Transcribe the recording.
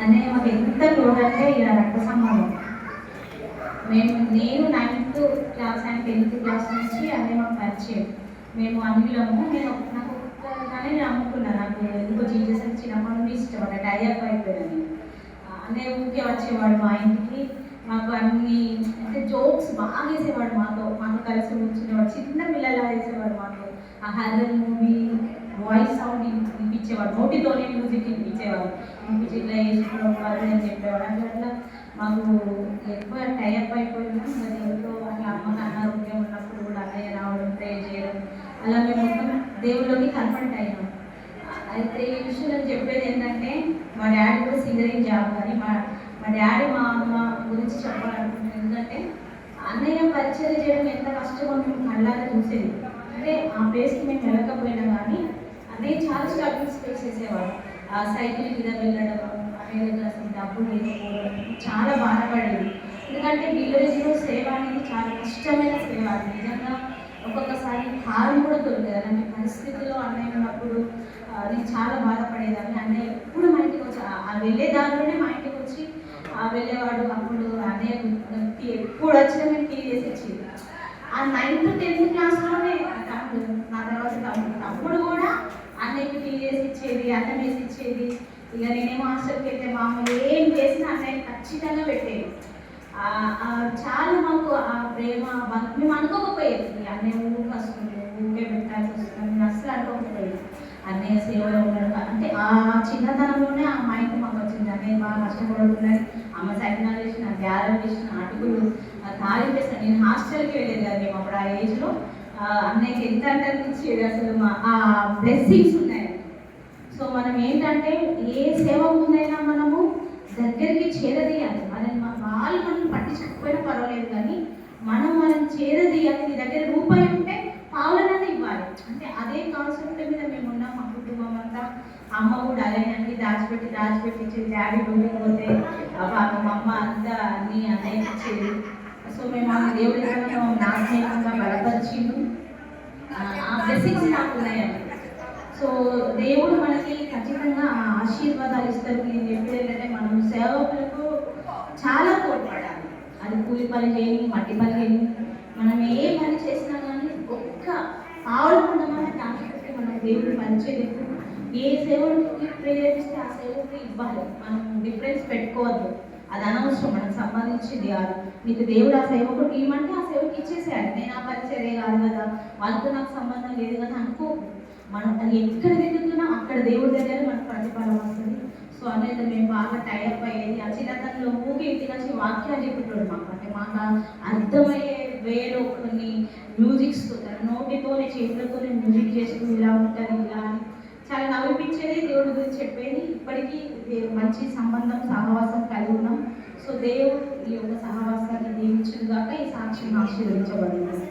అనే మాకు ఎంత లోడ్ అంటే ఇలా రక్త సంబంధం. మేము నేను ninth class and tenth class నుంచి అదే మాకు పరిచయం. మేము అందులోము నేను నాకు ఒక్కగానే నేను నాకు ఎందుకో జీజస్ అని చిన్నప్పటి నుండి ఇష్టపడ్డా టైఅప్ అయిపోయాను అనే ఊరికే వచ్చేవాడు మా ఇంటికి. మాకు అన్ని అంటే జోక్స్ బాగా వేసేవాడు మాతో. మాతో కలిసి కూర్చునేవాడు. చిన్న పిల్లలా వేసేవాడు మాకు ఆ హర్రర్ మూవీ వాయిస్ సౌండ్ వినిపించేవాడు నోటితోనే మ్యూజిక్ వినిపించేవాడు వినిపించి ఇట్లా వేసుకోవడం వాళ్ళు అని చెప్పేవాడు అందువల్ల మాకు ఎక్కువ టైప్ అయిపోయినా మరి ఎంతో అని అమ్మకి అనారోగ్యం ఉన్నప్పుడు కూడా అన్నయ్య రావడం ప్రే చేయడం అలా మేము దేవుళ్ళకి కన్ఫర్ట్ అయినాం. అయితే ఈ విషయం నేను చెప్పేది ఏంటంటే మా డాడీ కూడా సింగరింగ్ జాబ్ కానీ మా మా డాడీ మా అమ్మ గురించి చెప్పాలనుకుంటున్నాను ఎందుకంటే అన్నయ్య పరిచయం చేయడం ఎంత కష్టమో మేము కళ్ళారా చూసేది. అంటే ఆ ప్లేస్కి మేము వెళ్ళకపోయినా కానీ అన్నయ్య చాలా స్ట్రగుల్స్ ఫేస్ చేసేవాడు ఆ సైకిల్ మీద వెళ్ళడం అన్నయ్య దగ్గర అసలు డబ్బులు లేకపోవడం చాలా బాధపడేది. ఎందుకంటే విలేజ్లో సేవ అనేది చాలా కష్టమైన సేవ. అది నిజంగా ఒక్కొక్కసారి కారం కూడా దొరికేది. అలాంటి పరిస్థితుల్లో అన్నయ్య ఉన్నప్పుడు నేను చాలా బాధపడేదాన్ని. అన్నయ్య ఎప్పుడు మా ఇంటికి వచ్చి ఆ- వెళ్ళే దానిలోనే మా ఇంటికి వచ్చి ఆ వెళ్ళేవాడు అప్పుడు అన్నయ్య ఎప్పుడు వచ్చినా మేము టీ చేసి ఇచ్చేది. ఆ నైన్త్ టెన్త్ అన్నయ్యకి టీ చేసి ఇచ్చేది అన్నం వేసి ఇచ్చేది ఇక నేనేమో హాస్టల్కి వెళ్తే మామూలు ఏం చేసినా అన్నయ్య ఖచ్చితంగా పెట్టేది చాలా మాకు ఆ ప్రేమ మేము అనుకోకపోయేది అన్నయ్య ఊరికి వస్తుంది ఊరికే పెట్టాల్సి వస్తుంది నేను అస్సలు అనుకోకపోయేది అన్నయ్య సేవలో ఉండడం అంటే ఆ చిన్నతనంలోనే ఆ మైండ్ మాకు వచ్చింది అన్నయ్య బాగా కష్టపడుతున్నాయి అమ్మ సైకినాలు వేసిన గ్యారెల్ వేసిన అటుకులు తాళి వేసిన నేను హాస్టల్కి వెళ్ళేది కదా మేము అప్పుడు ఆ ఏజ్లో అన్నయ్యకి ఎంత అంటే ఇచ్చేది అసలు మా ఆ బ్లెస్సింగ్స్ ఉన్నాయి సో మనం ఏంటంటే ఏ సేవ ముందైనా మనము దగ్గరికి చేరదీయాలి. మనల్ని వాళ్ళు మనం పట్టించకపోయినా పర్వాలేదు కానీ మనం మనం చేరదీయాలి. నీ దగ్గర రూపాయి ఉంటే పావులన్నది ఇవ్వాలి. అంటే అదే కాన్సెప్ట్ మీద మేము ఉన్నాం మా కుటుంబం అంతా. అమ్మ కూడా అలానే అన్ని దాచిపెట్టి దాచిపెట్టి ఇచ్చేది. డాడీ డ్యూటీకి పోతే పాపం మా అమ్మ అంతా అన్ని అన్నయ్య ఇచ్చేది. సో మేము ఆ దేవుడి దగ్గర నాశనంగా బలపరిచిండు. ఆ బ్లెస్సింగ్స్ నాకు ఉన్నాయండి. సో దేవుడు మనకి ఖచ్చితంగా ఆశీర్వాదాలు ఇస్తారు. నేను చెప్పేది ఏంటంటే మనం సేవకులకు చాలా తోడ్పడాలి అది కూలి పని చేయని మట్టి పని చేయని మనం ఏ పని చేసినా కానీ ఒక్క ఆవులు ఉండమని దాచిపెట్టి మనం దేవుడు పనిచేయలేదు. ఏ సేవకి ప్రేరేపిస్తే ఆ సేవకి ఇవ్వాలి. మనం డిఫరెన్స్ పెట్టుకోవద్దు. అది అనవసరం. మనకు సంబంధించింది కాదు. నీకు దేవుడు ఆ సేవకుడికి ఇవ్వమంటే ఆ సేవకు ఇచ్చేసేయాలి. నేను ఆ పరిచర్య కాదు కదా. వాళ్ళతో నాకు సంబంధం లేదు కదా అనుకో మనం అది ఎక్కడ తిరుగుతున్నా అక్కడ దేవుడి దగ్గర మనకు ప్రతిఫలం వస్తుంది. సో అనేది మేము బాగా టైప్ అయ్యేది. ఆ చిన్నతనంలో ఊగి ఇంటికి వాక్యాలు చెప్పేటోడు మాకు. అంటే మాకు అర్థమయ్యే వేలో కొన్ని మ్యూజిక్స్ నోటితోనే చేతులతోనే మ్యూజిక్ చేసుకుని ఇలా ఉంటుంది ఇలా అని. చాలా నవ్విపించేది దేవుడి గురించి చెప్పేది. ఇప్పటికీ మంచి సంబంధం సహవాసం కలిగి ఉన్నాం. సో దేవుడు ఈ యొక్క సహవాసాన్ని దీవించుగాక ఈ సాక్షిని ఆశీర్వదించబడింది